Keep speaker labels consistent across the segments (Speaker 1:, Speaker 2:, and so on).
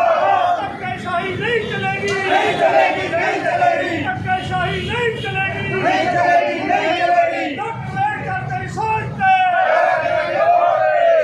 Speaker 1: ਧੱਕੇਸ਼ਾਹੀ ਨਹੀਂ ਚਲੇਗੀ ਨਹੀਂ ਚਲੇਗੀ ਨਹੀਂ ਚਲੇਗੀ ਧੱਕੇਸ਼ਾਹੀ ਨਹੀਂ ਚਲੇਗੀ ਨਹੀਂ ਚਲੇਗੀ ਨਹੀਂ ਚਲੇਗੀ ਡਾਕਟਰ ਕਰ ਤੇਰੀ ਸੋਚ ਤੇ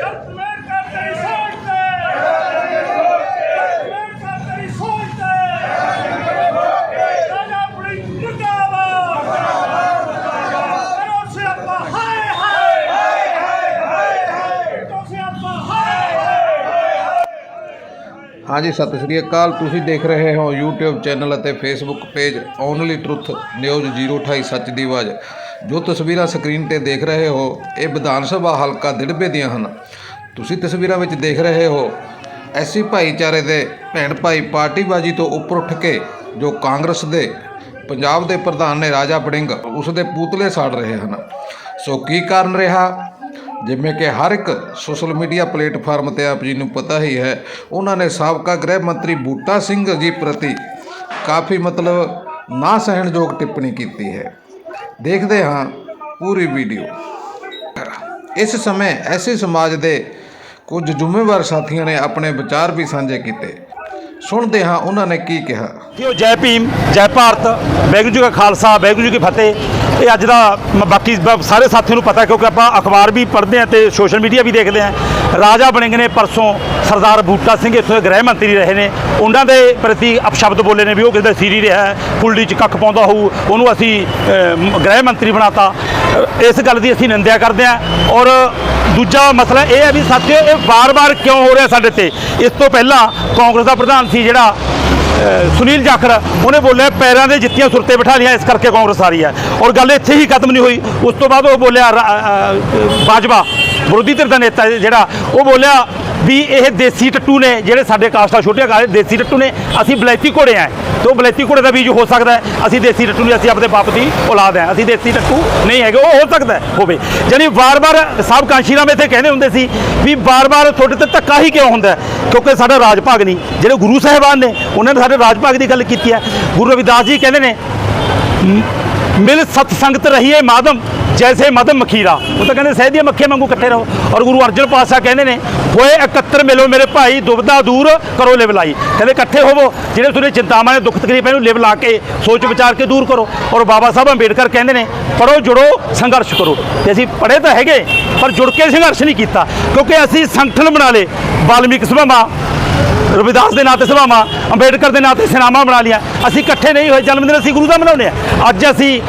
Speaker 1: ਡਾਕਟਰ ਕਰ ਤੇਰੀ ਸੋਚ ਤੇ ਡਾਕਟਰ ਕਰ ਤੇਰੀ ਸੋਚ ਤੇ ਰਾਜਾ ਆਪਣੀ ਮੁਰਦਾਬਾਦ ਕਰੋ ਸਿਆਪਾ ਹਾਏ ਹਾਏ ਹਾਏ ਹਾਏ ਹਾਏ ਕਰੋ ਸਿਆਪਾ ਹਾਏ ਹਾਏ
Speaker 2: ਹਾਂਜੀ, ਸਤਿ ਸ਼੍ਰੀ ਅਕਾਲ। ਤੁਸੀਂ ਦੇਖ ਰਹੇ ਹੋ YouTube ਚੈਨਲ ਅਤੇ Facebook page only truth news 028 ਸੱਚ ਦੀ ਆਵਾਜ਼। ਜੋ ਤਸਵੀਰਾਂ ਸਕਰੀਨ ਤੇ ਦੇਖ ਰਹੇ ਹੋ, ਇਹ ਵਿਧਾਨ ਸਭਾ ਹਲਕਾ ਦਿੜਬੇ ਦੀਆਂ ਹਨ। ਤੁਸੀਂ ਤਸਵੀਰਾਂ ਵਿੱਚ ਦੇਖ ਰਹੇ ਹੋ, ਐਸੀ ਭਾਈਚਾਰੇ ਦੇ ਭੈਣ ਭਾਈ ਪਾਰਟੀਬਾਜੀ ਤੋਂ ਉੱਪਰ ਉੱਠ ਕੇ ਜੋ ਕਾਂਗਰਸ ਦੇ, ਪੰਜਾਬ ਦੇ ਪ੍ਰਧਾਨ ਨੇ ਰਾਜਾ ਬੜਿੰਗ ਉਸ ਦੇ ਪੂਤਲੇ ਸਾੜ ਰਹੇ ਹਨ। ਸੋ ਕੀ ਕਾਰਨ ਰਿਹਾ? ਜਿਵੇਂ ਕਿ ਹਰ ਇੱਕ ਸੋਸ਼ਲ ਮੀਡੀਆ ਪਲੇਟਫਾਰਮ ਤੇ ਆਪ ਜੀ ਨੂੰ ਪਤਾ ਹੀ ਹੈ, ਉਹਨਾਂ ਨੇ ਸਾਬਕਾ ਗ੍ਰਹਿ ਮੰਤਰੀ ਬੂਟਾ ਸਿੰਘ ਜੀ ਪ੍ਰਤੀ ਕਾਫੀ ਮਤਲਬ ਨਾ ਸਹਿਣਯੋਗ ਟਿੱਪਣੀ ਕੀਤੀ ਹੈ। ਦੇਖਦੇ ਹਾਂ ਪੂਰੀ ਵੀਡੀਓ। ਇਸ ਸਮੇਂ ਐਸੇ ਸਮਾਜ ਦੇ ਕੁਝ ਜ਼ਿੰਮੇਵਾਰ ਸਾਥੀਆਂ ਨੇ ਆਪਣੇ ਵਿਚਾਰ ਵੀ ਸਾਂਝੇ ਕੀਤੇ। ਸੁਣਦੇ ਹਾਂ ਉਹਨਾਂ ਨੇ ਕੀ ਕਿਹਾ।
Speaker 3: ਕਿ ਉਹ ਜੈ ਭੀਮ ਜੈ ਭਾਰਤ ਵਾਹਿਗੁਰੂ ਜੀ ਕਾ ਖਾਲਸਾ ਵਾਹਿਗੁਰੂ ਜੀ ਕੀ ਫਤਿਹ। ਇਹ ਅੱਜ ਦਾ ਬਾਕੀ ਸਾਰੇ ਸਾਥੀਆਂ ਨੂੰ ਪਤਾ ਕਿਉਂਕਿ ਆਪਾਂ ਅਖਬਾਰ ਵੀ ਪੜ੍ਹਦੇ ਹਾਂ ਤੇ ਸੋਸ਼ਲ ਮੀਡੀਆ ਵੀ ਦੇਖਦੇ ਹਾਂ। ਰਾਜਾ ਬਣਿੰਗ ਨੇ ਪਰਸੋਂ ਸਰਦਾਰ ਬੂਟਾ ਸਿੰਘ ਇੱਥੋਂ ਦੇ ਗ੍ਰਹਿ ਮੰਤਰੀ ਰਹੇ ਨੇ। ਉਹਨਾਂ ਦੇ ਪ੍ਰਤੀ ਅਪਸ਼ਬਦ ਬੋਲੇ ਨੇ ਵੀ ਉਹ ਕਿਸੇ ਦਾ ਸੀਰੀ ਰਿਹਾ ਹੈ 'ਚ ਕੱਖ ਪਾਉਂਦਾ ਹੋਊ ਉਹਨੂੰ ਅਸੀਂ ਗ੍ਰਹਿ ਮੰਤਰੀ ਬਣਾਤਾ। ਅ, ਇਸ ਗੱਲ ਦੀ ਅਸੀਂ ਨਿੰਦਿਆ ਕਰਦੇ ਹਾਂ। ਔਰ ਦੂਜਾ ਮਸਲਾ ਇਹ ਹੈ ਵੀ ਸਾਥੀਓ ਇਹ ਵਾਰ-ਵਾਰ ਕਿਉਂ ਹੋ ਰਿਹਾ ਸਾਡੇ ਤੇ? ਇਸ ਤੋਂ ਪਹਿਲਾਂ ਕਾਂਗਰਸ ਦਾ ਪ੍ਰਧਾਨ ਸੀ ਜਿਹੜਾ ਸੁਨੀਲ ਜਾਖੜ, ਉਹਨੇ ਬੋਲਿਆ ਪੈਰਾਂ ਦੇ ਜਿੱਤੀਆਂ ਸੁਰਤੇ ਬਿਠਾ ਲਿਆ ਇਸ ਕਰਕੇ ਕਾਂਗਰਸ ਆ ਰਹੀ ਹੈ। ਔਰ ਗੱਲ ਇੱਥੇ ਹੀ ਖਤਮ ਨਹੀਂ ਹੋਈ। ਉਸ ਤੋਂ ਬਾਅਦ ਉਹ ਬੋਲਿਆ ਰਾ- ਬਾਜਵਾ ਵਿਰੋਧੀ ਧਿਰ ਦਾ ਨੇਤਾ ਜਿਹੜਾ, ਉਹ ਬੋਲਿਆ ਵੀ ਇਹ ਦੇਸੀ ਟੱਟੂ ਨੇ ਜਿਹੜੇ ਸਾਡੇ ਕਾਸਟਾ ਛੋਟੇ ਕਾਲੇ ਦੇਸੀ ਟੱਟੂ ਨੇ, ਅਸੀਂ ਬਲੈਤੀ ਘੋੜੇ ਆ। ਤੇ ਉਹ ਬਲੈਤੀ ਘੋੜੇ ਦਾ ਬੀਜ ਹੋ ਸਕਦਾ ਅਸੀਂ ਦੇਸੀ ਟੱਟੂ ਨਹੀਂ ਅਸੀਂ ਆਪਣੇ ਬਾਪ ਦੀ ਔਲਾਦ ਹੈ ਅਸੀਂ ਦੇਸੀ ਟੱਟੂ ਨਹੀਂ ਹੈਗੇ, ਉਹ ਹੋ ਸਕਦਾ ਹੋਵੇ। ਯਾਨੀ ਵਾਰ-ਵਾਰ ਸਾਹਿਬ ਕਾਂਸ਼ੀ ਰਾਮ ਇੱਥੇ ਕਹਿੰਦੇ ਹੁੰਦੇ ਸੀ ਵੀ ਵਾਰ-ਵਾਰ ਤੁਹਾਡੇ ਤੇ ਧੱਕਾ ਹੀ ਕਿਉਂ ਹੁੰਦਾ ਕਿਉਂਕਿ ਸਾਡਾ ਰਾਜ ਭਾਗ ਨਹੀਂ। ਜਿਹੜੇ ਗੁਰੂ ਸਾਹਿਬਾਨ ਨੇ, ਉਹਨਾਂ ਨੇ ਸਾਡੇ ਰਾਜ ਭਾਗ ਦੀ ਗੱਲ ਕੀਤੀ ਹੈ। ਗੁਰੂ ਰਵਿਦਾਸ ਜੀ ਕਹਿੰਦੇ ਨੇ ਮਿਲ ਸਤ ਸੰਗਤ ਰਹੀਏ ਮਾਦਮ ਜੈਸੇ ਮਦਮ ਮਖੀਰਾ ਉਹ ਤਾਂ ਕਹਿੰਦੇ ਸਹਿ ਦੀਆਂ ਮੱਖੀਆਂ ਵਾਂਗੂ ਇਕੱਠੇ ਰਹੋ ਔਰ ਗੁਰੂ ਅਰਜਨ ਪਾਤਸ਼ਾਹ ਕਹਿੰਦੇ ਨੇ ਹੋਏ ਇਕੱਤਰ ਮਿਲੋ ਮੇਰੇ ਭਾਈ ਦੁਬਦਾ ਦੂਰ ਕਰੋ ਲਿਵ ਲਾਈ ਕਹਿੰਦੇ ਇਕੱਠੇ ਹੋਵੋ ਜਿਹੜੇ ਤੁਹਾਡੇ ਚਿੰਤਾਵਾਂ ਨੇ ਦੁੱਖ ਤਕਲੀਫ ਇਹਨੂੰ ਲਿਵ ਲਾ ਕੇ ਸੋਚ ਵਿਚਾਰ ਕੇ ਦੂਰ ਕਰੋ ਔਰ ਬਾਬਾ ਸਾਹਿਬ ਅੰਬੇਡਕਰ ਕਹਿੰਦੇ ਨੇ ਪੜੋ ਜੁੜੋ ਸੰਘਰਸ਼ ਕਰੋ ਤੇ ਅਸੀਂ ਪੜ੍ਹੇ ਤਾਂ ਹੈਗੇ ਪਰ ਜੁੜ ਕੇ ਸੰਘਰਸ਼ ਨਹੀਂ ਕੀਤਾ ਕਿਉਂਕਿ ਅਸੀਂ ਸੰਗਠਨ ਬਣਾ ਲਏ ਵਾਲਮੀਕ ਸਭਾਵਾਂ ਰਵਿਦਾਸ ਦੇ ਨਾਂ ਤੇ ਸਭਾਵਾਂ ਅੰਬੇਡਕਰ ਦੇ ਨਾਂ ਤੇ ਸਿਨਾਮਾ ਬਣਾ ਲਿਆ ਅਸੀਂ ਇਕੱਠੇ ਨਹੀਂ ਹੋਏ ਜਨਮ ਦਿਨ ਅਸੀਂ ਗੁਰੂ ਦਾ ਮਨਾਉਂਦੇ ਆ ਅੱਜ ਅਸੀਂ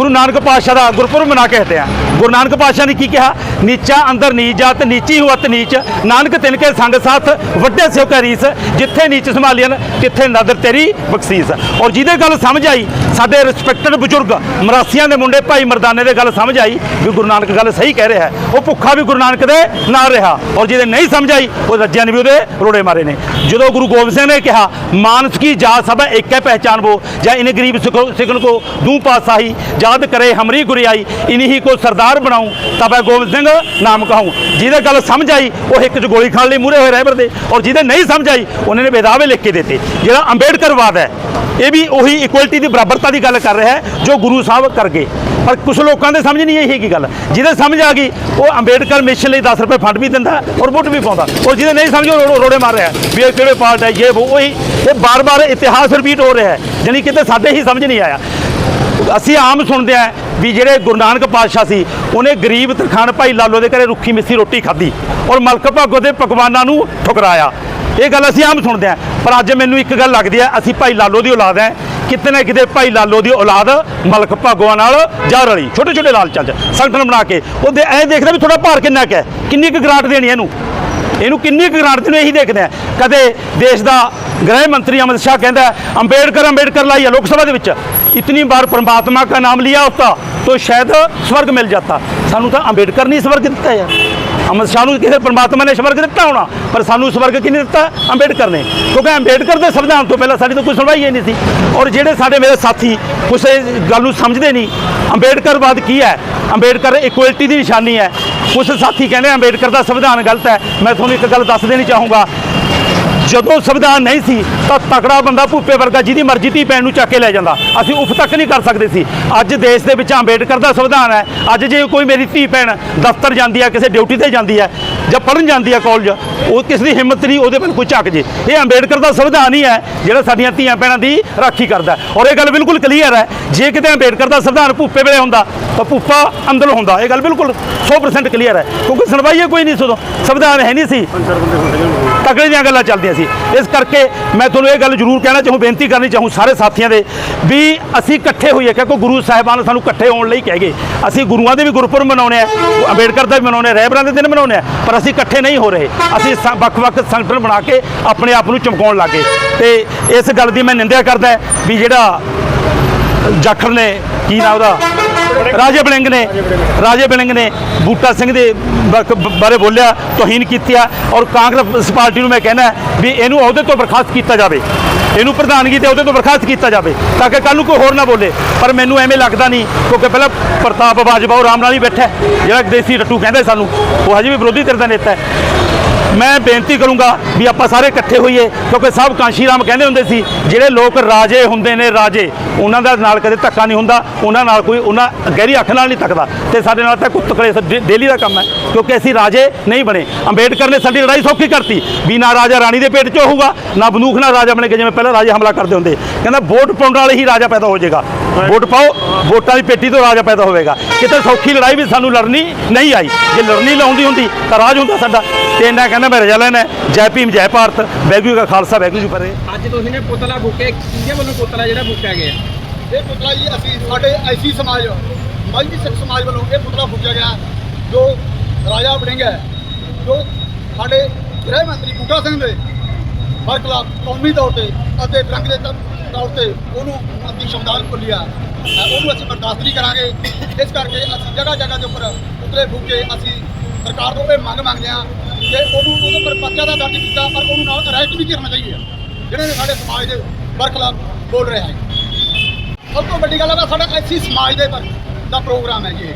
Speaker 3: ਗੁਰੂ ਨਾਨਕ ਪਾਤਸ਼ਾਹ ਦਾ ਗੁਰਪੁਰਬ ਮਨਾ ਕੇ ਹਟੇ ਆ ਗੁਰੂ ਨਾਨਕ ਪਾਤਸ਼ਾਹ ਨੇ ਕੀ ਕਿਹਾ? ਨੀਚਾ ਅੰਦਰ ਨੀਚ ਜਾਤ ਨੀਚੀ ਹੁਅਤ ਨੀਚ। ਨਾਨਕ ਤਿਨਕੇ ਸੰਗ ਸਾਥ, ਵੱਡੇ ਸਿਓ ਕਾ ਰੀਸ। ਜਿੱਥੇ ਨੀਚ ਸੰਭਾਲੀਆਂ ਤਿੱਥੇ ਨਦਰ ਤੇਰੀ ਬਖਸ਼ੀਸ। ਔਰ ਜਿਹਦੇ ਗੱਲ ਸਮਝ ਆਈ, ਸਾਡੇ ਰਿਸਪੈਕਟਡ ਬਜ਼ੁਰਗ, ਮਰਾਸੀਆਂ ਦੇ ਮੁੰਡੇ ਭਾਈ ਮਰਦਾਨੇ ਦੇ ਗੱਲ ਸਮਝ ਆਈ ਵੀ ਗੁਰੂ ਨਾਨਕ ਗੱਲ ਸਹੀ ਕਹਿ ਰਿਹਾ ਉਹ ਭੁੱਖਾ ਵੀ ਗੁਰੂ ਨਾਨਕ ਦੇ ਨਾਲ ਰਿਹਾ। ਔਰ ਜਿਹਦੇ ਨਹੀਂ ਸਮਝ ਆਈ, ਉਹ ਰੱਜਿਆਂ ਨੇ ਵੀ ਉਹਦੇ ਰੋੜੇ ਮਾਰੇ ਨੇ। ਜਦੋਂ ਗੁਰੂ ਗੋਬਿੰਦ ਸਿੰਘ ਨੇ ਕਿਹਾ, ਮਾਨਸ ਕੀ ਜਾਤ ਸਭ ਇੱਕ ਹੈ ਪਹਿਚਾਨ वो ਜਾਂ ਇਨ ਗਰੀਬ ਸਿਖ- ਸਿਖਨ ਕੋ ਦੂ ਪਾਸਾਹੀ ਯਾਦ ਕਰੇ ਹਮਰੀ ਗੁਰਿਆਈ, ਇਨਹੀ ਕੋ ਸਰਦਾਰ ਬਣਾਉ ਤਬੈ ਗੋਬਿੰਦ ਸਿੰਘ ਨਾਮ ਕਹਾਉ। ਜਿਹਦੇ ਗੱਲ ਸਮਝ ਆਈ, ਉਹ ਇੱਕ ਚ ਗੋਲੀ ਖਾਣ ਲਈ ਮੂਰੇ ਹੋਏ ਰਹਿਬਰ ਦੇ ਔਰ ਜਿਹਦੇ ਨਹੀਂ ਸਮਝ ਆਈ, ਉਹਨਾਂ ਨੇ ਬੇਦਾਵੇ ਲਿਖ ਕੇ ਦਿੱਤੇ। ਜਿਹੜਾ ਅੰਬੇਡਕਰਵਾਦ ਹੈ, ਇਹ ਵੀ ਉਹੀ ਇਕੁਐਲਿਟੀ ਦੀ ਬਰਾਬਰਤਾ ਦੀ ਗੱਲ ਕਰ ਰਿਹਾ ਹੈ, ਜੋ ਗੁਰੂ ਸਾਹਿਬ ਕਰ ਗਏ। ਪਰ ਕੁਝ ਲੋਕਾਂ ਦੇ ਸਮਝ ਨਹੀਂ ਆਈ ਹੈਗੀ ਗੱਲ। ਜਿਹਦੇ ਸਮਝ ਆ ਗਈ, ਉਹ ਅੰਬੇਡਕਰ ਮਿਸ਼ਨ ਲਈ 10 ਰੁਪਏ ਫੰਡ ਵੀ ਦਿੰਦਾ ਔਰ ਵੋਟ ਵੀ ਪਾਉਂਦਾ। ਔਰ ਜਿਹਦੇ ਨਹੀਂ ਸਮਝ, ਉਹ ਰੋੜੇ ਮਾਰ ਰਿਹਾ ਵੀ ਇਹ ਕਿਹੜੇ ਪਾਰਟ ਹੈ, ਇਹ ਉਹ ਉਹੀ, ਇਹ ਬਾਰ-ਬਾਰ ਇਤਿਹਾਸ ਰਿਪੀਟ ਹੋ ਰਿਹਾ ਹੈ। ਜਾਣੀ ਕਿਤੇ ਸਾਡੇ ਹੀ ਸਮਝ ਨਹੀਂ ਆਇਆ। ਅਸੀਂ ਆਮ ਸੁਣਦੇ ਆ ਵੀ ਜਿਹੜੇ ਗੁਰੂ ਨਾਨਕ ਪਾਤਸ਼ਾਹ ਸੀ, ਉਹਨੇ ਗਰੀਬ ਤਰਖਾਣ ਭਾਈ ਲਾਲੋ ਦੇ ਘਰੇ ਰੁੱਖੀ ਮਿੱਸੀ ਰੋਟੀ ਖਾਧੀ ਔਰ ਮਲਕ ਭਾਗੋ ਦੇ ਪਕਵਾਨਾਂ ਨੂੰ ਠੁਕਰਾਇਆ। ਇਹ ਗੱਲ ਅਸੀਂ ਆਮ ਸੁਣਦੇ ਹਾਂ ਪਰ ਅੱਜ ਮੈਨੂੰ ਇੱਕ ਗੱਲ ਲੱਗਦੀ ਹੈ ਅਸੀਂ ਭਾਈ ਲਾਲੋ ਦੀ ਔਲਾਦ ਹੈ ਕਿਤੇ ਨਾ ਕਿਤੇ ਭਾਈ ਲਾਲੋ ਦੀ ਔਲਾਦ ਮਲਕ ਭਾਗੋਆਂ ਨਾਲ ਜਾ ਰਲੀ। ਛੋਟੇ ਛੋਟੇ ਲਾਲਚਾਂ 'ਚ ਸੰਗਠਨ ਬਣਾ ਕੇ। ਉਹਦੇ ਐ ਦੇਖਦਾ ਵੀ ਥੋੜਾ ਭਾਰ ਕਿੰਨਾ ਕੁ ਹੈ? ਕਿੰਨੀ ਕੁ ਗ੍ਰਾਂਟ ਦੇਣੀ ਇਹਨੂੰ? ਇਹਨੂੰ ਕਿੰਨੀ ਗ੍ਰਾਂਟ ਨੂੰ ਇਹੀ ਦੇਖਦੇ ਆ? ਕਦੇ ਦੇਸ਼ ਦਾ ਗ੍ਰਹਿ ਮੰਤਰੀ ਅਮਿਤ ਸ਼ਾਹ ਕਹਿੰਦਾ ਅੰਬੇਡਕਰ ਅੰਬੇਡਕਰ ਲਾਈਆ ਲੋਕ ਸਭਾ ਦੇ ਵਿੱਚ। ਇਤਨੀ ਵਾਰ ਪਰਮਾਤਮਾ ਦਾ ਨਾਮ ਲਿਆ ਹੁੰਦਾ ਤੋ ਸ਼ਾਇਦ ਸਵਰਗ ਮਿਲ ਜਾਂਦਾ ਸਾਨੂੰ ਤਾਂ ਅੰਬੇਡਕਰ ਨਹੀਂ ਸਵਰਗ ਦਿੱਤਾ ਯਾਰ। ਅਮਿਤ ਸ਼ਾਹ ਨੂੰ ਕਿਸੇ ਪਰਮਾਤਮਾ ਨੇ ਸਵਰਗ ਦਿੱਤਾ ਹੋਣਾ, ਪਰ ਸਾਨੂੰ ਸਵਰਗ ਕਿਹਨੇ ਦਿੱਤਾ? ਅੰਬੇਡਕਰ ਨੇ। ਕਿਉਂਕਿ ਅੰਬੇਡਕਰ ਦੇ ਸੰਵਿਧਾਨ ਤੋਂ ਪਹਿਲਾਂ ਸਾਡੀ ਤਾਂ ਕੋਈ ਸੁਣਵਾਈ ਹੀ ਨਹੀਂ ਸੀ। ਔਰ ਜਿਹੜੇ ਸਾਡੇ ਮੇਰੇ ਸਾਥੀ ਕੁਛ ਗੱਲ ਨੂੰ ਸਮਝਦੇ ਨਹੀਂ, ਅੰਬੇਡਕਰਵਾਦ ਕੀ ਹੈ? ਅੰਬੇਡਕਰ ਇਕੁਐਲਟੀ ਦੀ ਨਿਸ਼ਾਨੀ ਹੈ। ਕੁਝ ਸਾਥੀ ਕਹਿੰਦੇ ਅੰਬੇਡਕਰ ਦਾ ਸੰਵਿਧਾਨ ਗਲਤ ਹੈ। ਮੈਂ ਤੁਹਾਨੂੰ ਇੱਕ ਗੱਲ ਦੱਸ ਦੇਣੀ ਚਾਹੂੰਗਾ। ਜਦੋਂ ਸੰਵਿਧਾਨ ਨਹੀਂ ਸੀ, ਤਾਂ ਤਕੜਾ ਬੰਦਾ ਭੁੱਪੇ ਵਰਗਾ ਜਿਹਦੀ ਮਰਜ਼ੀ ਧੀ ਪੈਣ ਨੂੰ ਚੱਕ ਕੇ ਲੈ ਜਾਂਦਾ। ਅਸੀਂ ਉਫ ਤੱਕ ਨਹੀਂ ਕਰ ਸਕਦੇ ਸੀ। ਅੱਜ ਦੇਸ਼ ਦੇ ਵਿੱਚ ਅੰਬੇਡਕਰ ਦਾ ਸੰਵਿਧਾਨ ਹੈ। ਅੱਜ ਜੇ ਕੋਈ ਮੇਰੀ ਧੀ ਭੈਣ ਦਫ਼ਤਰ ਜਾਂਦੀ ਹੈ, ਕਿਸੇ ਡਿਊਟੀ ਤੇ ਜਾਂਦੀ ਹੈ ਜਾਂ ਪੜ੍ਹਨ ਜਾਂਦੀ ਆ ਕਾਲਜ ਉਹ ਕਿਸ ਦੀ ਹਿੰਮਤ ਨਹੀਂ, ਉਹਦੇ ਵੱਲ ਕੋਈ ਝੱਕ ਜੇ। ਇਹ ਅੰਬੇਡਕਰ ਦਾ ਸੰਵਿਧਾਨ ਹੀ ਹੈ, ਜਿਹੜਾ ਸਾਡੀਆਂ ਧੀਆਂ ਭੈਣਾਂ ਦੀ ਰਾਖੀ ਕਰਦਾ ਔਰ ਇਹ ਗੱਲ ਬਿਲਕੁਲ ਕਲੀਅਰ ਹੈ, ਜੇ ਕਿਤੇ ਅੰਬੇਡਕਰ ਦਾ ਸੰਵਿਧਾਨ ਭੂਪੇ ਵੇਲੇ ਹੁੰਦਾ, ਤਾਂ ਭੂਪਾ ਅੰਦਰ ਹੁੰਦਾ। ਇਹ ਗੱਲ ਬਿਲਕੁਲ 100% ਕਲੀਅਰ ਹੈ। ਕਿਉਂਕਿ ਸੁਣਵਾਈ ਹੀ ਕੋਈ ਨਹੀਂ ਸੀ ਸੰਵਿਧਾਨ ਹੈ ਨਹੀਂ ਸੀ। ਤਕੜੇ ਦੀਆਂ ਗੱਲਾਂ ਚੱਲਦੀਆਂ ਸੀ। ਇਸ ਕਰਕੇ ਮੈਂ ਤੁਹਾਨੂੰ ਇਹ ਗੱਲ ਜ਼ਰੂਰ ਕਹਿਣਾ ਚਾਹੂੰ, ਬੇਨਤੀ ਕਰਨੀ ਚਾਹੂੰ ਸਾਰੇ ਸਾਥੀਆਂ ਦੇ, ਵੀ ਅਸੀਂ ਇਕੱਠੇ ਹੋਈਏ, ਕਿਉਂਕਿ ਗੁਰੂ ਸਾਹਿਬਾਨ ਸਾਨੂੰ ਇਕੱਠੇ ਹੋਣ ਲਈ ਕਹਿ ਗਏ। ਅਸੀਂ ਗੁਰੂਆਂ ਦੇ ਵੀ ਗੁਰਪੁਰਬ ਮਨਾਉਣੇ ਆ, ਅੰਬੇਡਕਰ ਦਾ ਵੀ ਮਨਾਉਣੇ ਆ ਰਹਿਬਰਾਂ ਦੇ ਦਿਨ ਮਨਾਉਣੇ ਆ, ਪਰ ਅਸੀਂ ਇਕੱਠੇ ਨਹੀਂ ਹੋ ਰਹੇ। ਅਸੀਂ ਸ- ਵੱਖ-ਵੱਖ ਸੰਗਠਨ ਬਣਾ ਕੇ ਆਪਣੇ ਆਪ ਨੂੰ ਚਮਕਾਉਣ ਲੱਗੇ ਤੇ ਇਸ ਗੱਲ ਦੀ ਮੈਂ ਨਿੰਦਿਆ ਕਰਦਾ ਵੀ ਜਿਹੜਾ ਜਾਖੜ ਨੇ, ਕੀ ਨਾਮ ਉਹਦਾ? ਰਾਜੇ ਬਲਿੰਗ ਨੇ, ਰਾਜੇ ਬਲਿੰਗ ਨੇ ਬੂਟਾ ਸਿੰਘ ਦੇ ਬਾਰੇ ਬੋਲਿਆ, ਤੋਹੀਨ ਕੀਤੀ ਆ। ਔਰ ਕਾਂਗਰਸ ਪਾਰਟੀ ਨੂੰ ਮੈਂ ਕਹਿਣਾ ਵੀ ਇਹਨੂੰ ਅਹੁਦੇ ਤੋਂ ਬਰਖਾਸਤ ਕੀਤਾ ਜਾਵੇ। ਇਹਨੂੰ ਪ੍ਰਧਾਨਗੀ ਤੇ ਉਹਦੇ ਤੋਂ ਬਰਖਾਸਤ ਕੀਤਾ ਜਾਵੇ ਤਾਂ ਕਿ ਕੱਲ ਨੂੰ ਕੋਈ ਹੋਰ ਨਾ ਬੋਲੇ। ਪਰ ਮੈਨੂੰ ਐਵੇਂ ਲੱਗਦਾ ਨਹੀਂ, ਕਿਉਂਕਿ ਪਹਿਲਾਂ ਪ੍ਰਤਾਪ ਬਾਜਵਾ ਉਹ ਆਰਾਮ ਨਾਲ ਹੀ ਬੈਠਾ ਜਿਹੜਾ ਦੇਸੀ ਰੱਟੂ ਕਹਿੰਦੇ ਸਾਨੂੰ, ਉਹ ਹਜੇ ਵੀ ਵਿਰੋਧੀ ਧਿਰ ਦਾ ਨੇਤਾ ਹੈ। ਮੈਂ ਬੇਨਤੀ ਕਰੂੰਗਾ ਵੀ ਆਪਾਂ ਸਾਰੇ ਇਕੱਠੇ ਹੋਈਏ, ਕਿਉਂਕਿ ਸਭ ਕਾਂਸ਼ੀ ਰਾਮ ਕਹਿੰਦੇ ਹੁੰਦੇ ਸੀ, ਜਿਹੜੇ ਲੋਕ ਰਾਜੇ ਹੁੰਦੇ ਨੇ ਰਾਜੇ, ਉਹਨਾਂ ਦਾ ਨਾਲ ਕਦੇ ਧੱਕਾ ਨਹੀਂ ਹੁੰਦਾ, ਉਹਨਾਂ ਨਾਲ ਕੋਈ, ਉਹਨਾਂ ਗਹਿਰੀ ਅੱਖ ਨਾਲ ਨਹੀਂ ਤੱਕਦਾ ਤੇ ਸਾਡੇ ਨਾਲ ਤਾਂ ਕੁੱਤ ਡੇਲੀ ਦਾ ਕੰਮ ਹੈ, ਕਿਉਂਕਿ ਅਸੀਂ ਰਾਜੇ ਨਹੀਂ ਬਣੇ। ਅੰਬੇਡਕਰ ਨੇ ਸਾਡੀ ਲੜਾਈ ਸੌਖੀ ਕਰਤੀ। ਵੀ ਨਾ ਰਾਜਾ ਰਾਣੀ ਦੇ ਪੇਟ 'ਚ ਹੋਊਗਾ, ਨਾ ਬੰਦੂਕ ਨਾਲ ਰਾਜਾ ਬਣੇ ਕਿ ਜਿਵੇਂ ਪਹਿਲਾਂ ਰਾਜੇ ਹਮਲਾ ਕਰਦੇ ਹੁੰਦੇ। ਕਹਿੰਦਾ ਵੋਟ ਪਾਉਣ ਵਾਲੇ ਹੀ ਰਾਜਾ ਪੈਦਾ ਹੋ ਜਾਏਗਾ। ਵੋਟ ਪਾਓ ਵੋਟਾਂ ਦੀ ਪੇਟੀ ਤੋਂ ਰਾਜਾ ਪੈਦਾ ਹੋਵੇਗਾ। ਕਿਤੇ ਸੌਖੀ ਲੜਾਈ ਵੀ ਸਾਨੂੰ ਲੜਨੀ ਨਹੀਂ ਆਈ। ਜੇ ਲੜਨੀ ਲਾਉਂਦੀ ਹੁੰਦੀ ਤਾਂ ਰਾਜ ਹੁੰਦਾ ਸਾਡਾ। ਤੇ ਇਹਨਾਂ ਕਹਿੰਦਾ ਮੈਂ ਰਜਾ ਲੈਣਾ। ਜੈ ਭੀਮ ਜੈ ਭਾਰਤ। ਵੈਗੂ ਦਾ ਖਾਲਸਾ ਵੈਗੂ ਜੀ ਪਰੇ
Speaker 4: ਅੱਜ ਤੁਸੀਂ ਨੇ ਪੁਤਲਾ ਫੂਕਿਆ। ਕਿਹਦੇ ਵੱਲੋਂ ਪੁਤਲਾ ਜਿਹੜਾ ਫੂਕਿਆ ਗਿਆ।
Speaker 5: ਇਹ ਪੁਤਲਾ ਜੀ ਅਸੀਂ ਸਾਡੇ ਐਸੀ ਸਮਾਜ ਮਾਝੀ ਸਿੱਖ ਸਮਾਜ ਵੱਲੋਂ ਇਹ ਪੁਤਲਾ ਫੂਕਿਆ ਗਿਆ। ਜੋ ਰਾਜਾ ਹੈ ਜੋ ਸਾਡੇ ਗ੍ਰਹਿ ਮੰਤਰੀ ਬੂਟਾ ਸਿੰਘ ਦੇ ਬਰਖਲਾਫ ਕੌਮੀ ਤੌਰ ਤੇ ਅਤੇ ਰੰਗ ਦੇ ਤੌਰ ਤੇ ਉਹਨੂੰ ਅੰਤਿਮ ਸ਼ਬਦਾਨ ਭੁੱਲਿਆ ਅ, ਉਹਨੂੰ ਅਸੀਂ ਬਰਦਾਸ਼ਤ ਨਹੀਂ ਕਰਾਂਗੇ। ਇਸ ਕਰਕੇ ਅਸੀਂ ਜਗ੍ਹਾ ਜਗ੍ਹਾ ਦੇ ਉੱਪਰ ਪੁਤਲੇ ਫੂਕੇ ਅਸੀਂ ਸਰਕਾਰ ਤੋਂ ਇਹ ਮੰਗ ਮੰਗਦੇ ਹਾਂ ਕਿ ਉਹਨੂੰ ਉਹਦੇ ਉੱਪਰ ਪਰਚਾ ਦਾ ਦਰਜ ਕੀਤਾ ਪਰ ਉਹਨੂੰ ਨਾਲ ਅਰੈਸਟ ਵੀ ਕਰਨਾ ਚਾਹੀਦਾ ਜਿਹੜੇ ਨੇ ਸਾਡੇ ਸਮਾਜ ਦੇ ਬਰਖਲਾਫ ਬੋਲ ਰਿਹਾ ਹੈ ਸਭ ਤੋਂ ਵੱਡੀ ਗੱਲ ਹੈ ਸਾਡਾ ਐਸੀ ਸਮਾਜ ਦੇ ਪਰ ਦਾ ਪ੍ਰੋਗਰਾਮ ਹੈ ਜੀ ਇਹ।